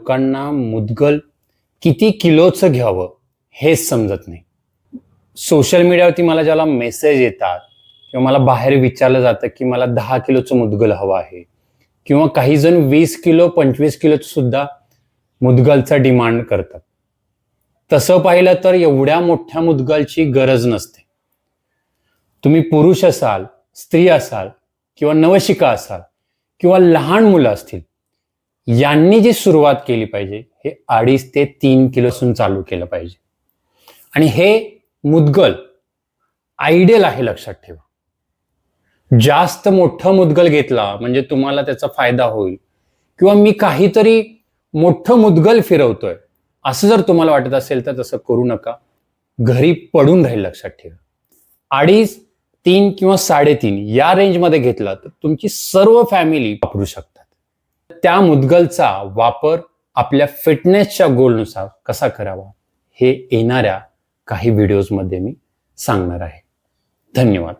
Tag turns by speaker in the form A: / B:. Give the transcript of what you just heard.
A: लोकांना मुदगल किती किलोचं घ्यावं हेच समजत नाही. सोशल मीडियावरती मला ज्याला मेसेज येतात किंवा मला बाहेर विचारलं जातं की मला दहा किलोचं मुदगल हवं आहे किंवा काही जण वीस किलो पंचवीस किलोचं सुद्धा मुदगलचा डिमांड करतात. तसं पाहिलं तर एवढ्या मोठ्या मुदगलची गरज नसते. तुम्ही पुरुष असाल स्त्री असाल किंवा नवशिका असाल किंवा लहान मुलं असतील यांनी जी सुरुवात केली पाहिजे हे अडीच ते तीन किलोसून चालू केलं पाहिजे. आणि हे मुदगल आयडियल आहे लक्षात ठेवा. जास्त मोठं मुदगल घेतला म्हणजे तुम्हाला त्याचा फायदा होईल. किंवा मी काहीतरी मोठं मुदगल फिरवतोय असं जर तुम्हाला वाटत असेल तर तसं करू नका. घरी पडून राहील लक्षात ठेवा. अडीच तीन किंवा साडेतीन या रेंजमध्ये घेतला तर तुमची सर्व फॅमिली वापरू शकता त्या मुदगलचा वापर आपल्या फिटनेसच्या गोलनुसार कसा करावा हे येणाऱ्या काही व्हिडिओजमध्ये मी सांगणार आहे. धन्यवाद.